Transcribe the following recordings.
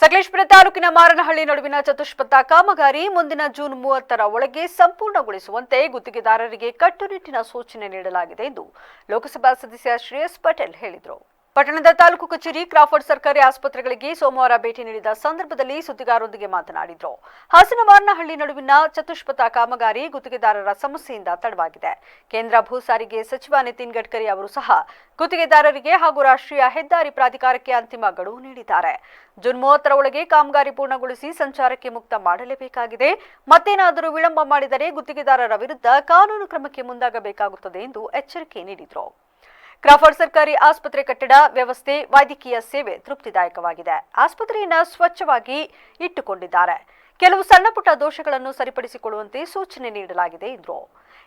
ಸಕಲೇಶ್ಪುರ ತಾಲೂಕಿನ ಮಾರನಹಳ್ಳಿ ನಡುವಿನ ಚತುಷ್ಪಥ ಕಾಮಗಾರಿ ಮುಂದಿನ ಜೂನ್ ಮೂವತ್ತರ ಒಳಗೆ ಸಂಪೂರ್ಣಗೊಳಿಸುವಂತೆ ಗುತ್ತಿಗೆದಾರರಿಗೆ ಕಟ್ಟುನಿಟ್ಟಿನ ಸೂಚನೆ ನೀಡಲಾಗಿದೆ ಎಂದು ಲೋಕಸಭಾ ಸದಸ್ಯ ಶ್ರೇಯಸ್ ಪಟೇಲ್ ಹೇಳಿದರು. ಪಟ್ಟಣದ ತಾಲೂಕು ಕಚೇರಿ ಕ್ರಾಫರ್ಡ್ ಸರ್ಕಾರಿ ಆಸ್ಪತ್ರೆಗಳಿಗೆ ಸೋಮವಾರ ಭೇಟಿ ನೀಡಿದ ಸಂದರ್ಭದಲ್ಲಿ ಸುದ್ದಿಗಾರರೊಂದಿಗೆ ಮಾತನಾಡಿದರು. ಹಾಸನ ಮಾರನಹಳ್ಳಿ ನಡುವಿನ ಚತುಷ್ಪಥ ಕಾಮಗಾರಿ ಗುತ್ತಿಗೆದಾರರ ಸಮಸ್ಯೆಯಿಂದ ತಡವಾಗಿದೆ. ಕೇಂದ್ರ ಭೂ ಸಾರಿಗೆ ಸಚಿವ ನಿತಿನ್ ಗಡ್ಕರಿ ಅವರು ಸಹ ಗುತ್ತಿಗೆದಾರರಿಗೆ ಹಾಗೂ ರಾಷ್ಟ್ರೀಯ ಹೆದ್ದಾರಿ ಪ್ರಾಧಿಕಾರಕ್ಕೆ ಅಂತಿಮ ಗಡುವು ನೀಡಿದ್ದಾರೆ. ಜೂನ್ ಮೂವತ್ತರ ಒಳಗೆ ಕಾಮಗಾರಿ ಪೂರ್ಣಗೊಳಿಸಿ ಸಂಚಾರಕ್ಕೆ ಮುಕ್ತ ಮಾಡಲೇಬೇಕಾಗಿದೆ. ಮತ್ತೇನಾದರೂ ವಿಳಂಬ ಮಾಡಿದರೆ ಗುತ್ತಿಗೆದಾರರ ವಿರುದ್ಧ ಕಾನೂನು ಕ್ರಮಕ್ಕೆ ಮುಂದಾಗಬೇಕಾಗುತ್ತದೆ ಎಂದು ಎಚ್ಚರಿಕೆ ನೀಡಿದರು. ಕ್ರಾಫರ್ಡ್ ಸರ್ಕಾರಿ ಆಸ್ಪತ್ರೆ ಕಟ್ಟಡ ವ್ಯವಸ್ಥೆ, ವೈದ್ಯಕೀಯ ಸೇವೆ ತೃಪ್ತಿದಾಯಕವಾಗಿದೆ. ಆಸ್ಪತ್ರೆಯನ್ನು ಸ್ವಚ್ಛವಾಗಿ ಇಟ್ಟುಕೊಂಡಿದ್ದಾರೆ. ಕೆಲವು ಸಣ್ಣಪುಟ್ಟ ದೋಷಗಳನ್ನು ಸರಿಪಡಿಸಿಕೊಳ್ಳುವಂತೆ ಸೂಚನೆ ನೀಡಲಾಗಿದೆ ಎಂದರು.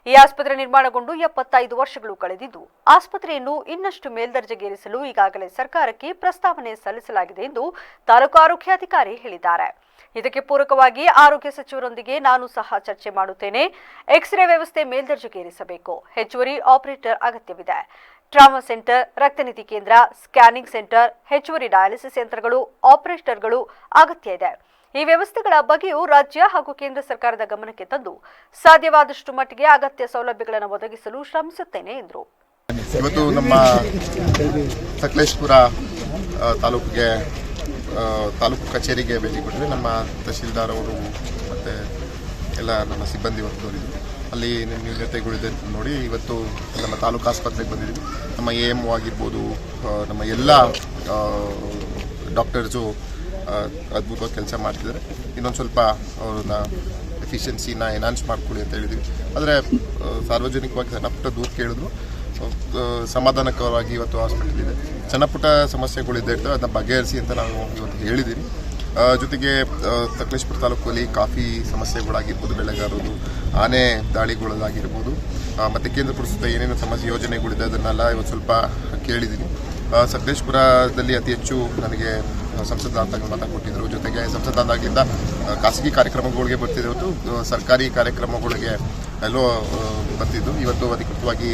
ಈ ಆಸ್ಪತ್ರೆ ನಿರ್ಮಾಣಗೊಂಡು ಎಪ್ಪತ್ತೈದು ವರ್ಷಗಳು ಕಳೆದಿದ್ದು, ಆಸ್ಪತ್ರೆಯನ್ನು ಇನ್ನಷ್ಟು ಮೇಲ್ದರ್ಜೆಗೇರಿಸಲು ಈಗಾಗಲೇ ಸರ್ಕಾರಕ್ಕೆ ಪ್ರಸ್ತಾವನೆ ಸಲ್ಲಿಸಲಾಗಿದೆ ಎಂದು ತಾಲೂಕು ಆರೋಗ್ಯಾಧಿಕಾರಿ ಹೇಳಿದ್ದಾರೆ. ಇದಕ್ಕೆ ಪೂರಕವಾಗಿ ಆರೋಗ್ಯ ಸಚಿವರೊಂದಿಗೆ ನಾನು ಸಹ ಚರ್ಚೆ ಮಾಡುತ್ತೇನೆ. ಎಕ್ಸ್ರೇ ವ್ಯವಸ್ಥೆ ಮೇಲ್ದರ್ಜೆಗೇರಿಸಬೇಕು. ಹೆಚ್ಚುವರಿ ಆಪರೇಟರ್ ಅಗತ್ಯವಿದೆ. ಟ್ರಾಮಾ ಸೆಂಟರ್ ರಕ್ತನಿಧಿ ಕೇಂದ್ರ, ಸ್ಕ್ಯಾನಿಂಗ್ ಸೆಂಟರ್, ಹೆಚ್ಚುವರಿ ಡಯಾಲಿಸಿಸ್ ಯಂತ್ರಗಳು, ಆಪರೇಟರ್ಗಳು ಅಗತ್ಯ ಇದೆ. ಈ ವ್ಯವಸ್ಥೆಗಳ ಬಗ್ಗೆಯೂ ರಾಜ್ಯ ಹಾಗೂ ಕೇಂದ್ರ ಸರ್ಕಾರದ ಗಮನಕ್ಕೆ ತಂದು ಸಾಧ್ಯವಾದಷ್ಟು ಮಟ್ಟಿಗೆ ಅಗತ್ಯ ಸೌಲಭ್ಯಗಳನ್ನು ಒದಗಿಸಲು ಶ್ರಮಿಸುತ್ತೇನೆ ಎಂದರು. ಇವತ್ತು ನಮ್ಮ ಸಕಲೇಶ್ಪುರ ತಾಲೂಕಿಗೆ ತಾಲೂಕು ಕಚೇರಿಗೆ ಭೇಟಿ ಕೊಟ್ಟರೆ ನಮ್ಮ ತಹಶೀಲ್ದಾರ್ ಅವರು ಮತ್ತು ಎಲ್ಲ ನಮ್ಮ ಸಿಬ್ಬಂದಿ ವರ್ಗದವರಿದ್ದರು ಅಲ್ಲಿ ನ್ಯೂನತೆಗಳಿದೆ ಅಂತ ನೋಡಿ ಇವತ್ತು ನಮ್ಮ ತಾಲೂಕು ಆಸ್ಪತ್ರೆಗೆ ಬಂದಿದ್ದೀವಿ. ನಮ್ಮ ಎ ಎಂ ಆಗಿರ್ಬೋದು ನಮ್ಮ ಎಲ್ಲ ಡಾಕ್ಟರ್ಸು ಅದ್ಭುತವಾಗಿ ಕೆಲಸ ಮಾಡ್ತಿದ್ದಾರೆ. ಇನ್ನೊಂದು ಸ್ವಲ್ಪ ಅವ್ರನ್ನ ಎಫಿಷಿಯನ್ಸಿನ ಎನ್ಹಾನ್ಸ್ ಮಾಡ್ಕೊಳ್ಳಿ ಅಂತ ಹೇಳಿದ್ವಿ. ಆದರೆ ಸಾರ್ವಜನಿಕವಾಗಿ ಸಣ್ಣ ಪುಟ್ಟ ದೂರ ಕೇಳಿದ್ರು. ಸಮಾಧಾನಕರವಾಗಿ ಇವತ್ತು ಹಾಸ್ಪಿಟಲ್ ಇದೆ. ಸಣ್ಣ ಪುಟ್ಟ ಸಮಸ್ಯೆಗಳಿದ್ದೇ ಇರ್ತವೆ ಅದನ್ನ ಬಗೆಹರಿಸಿ ಅಂತ ನಾವು ಇವತ್ತು ಹೇಳಿದ್ದೀವಿ ಆ, ಜೊತೆಗೆ ಸಕಲೇಶ್ಪುರ ತಾಲೂಕಲ್ಲಿ ಕಾಫಿ ಸಮಸ್ಯೆಗಳಾಗಿರ್ಬೋದು ಬೆಳೆಗಾರರು ಆನೆ ದಾಳಿಗಳಾಗಿರ್ಬೋದು ಮತ್ತು ಕೇಂದ್ರ ಪ್ರಸ್ತುತ ಏನೇನು ಸಮಸ್ಯೆ ಯೋಜನೆಗಳಿದೆ ಅದನ್ನೆಲ್ಲ ಇವತ್ತು ಸ್ವಲ್ಪ ಕೇಳಿದ್ದೀನಿ. ಸಕಲೇಶ್ಪುರದಲ್ಲಿ ಅತಿ ಹೆಚ್ಚು ನನಗೆ ಸಂಸದಾಂತಗಳು ಮತ ಕೊಟ್ಟಿದ್ದರು. ಜೊತೆಗೆ ಸಂಸದಾಂದಾಗಿಂದ ಖಾಸಗಿ ಕಾರ್ಯಕ್ರಮಗಳಿಗೆ ಬರ್ತಿದ್ರು ಹೊರತು, ಸರ್ಕಾರಿ ಕಾರ್ಯಕ್ರಮಗಳಿಗೆ ಎಲ್ಲೋ ಬರ್ತಿದ್ದು. ಇವತ್ತು ಅಧಿಕೃತವಾಗಿ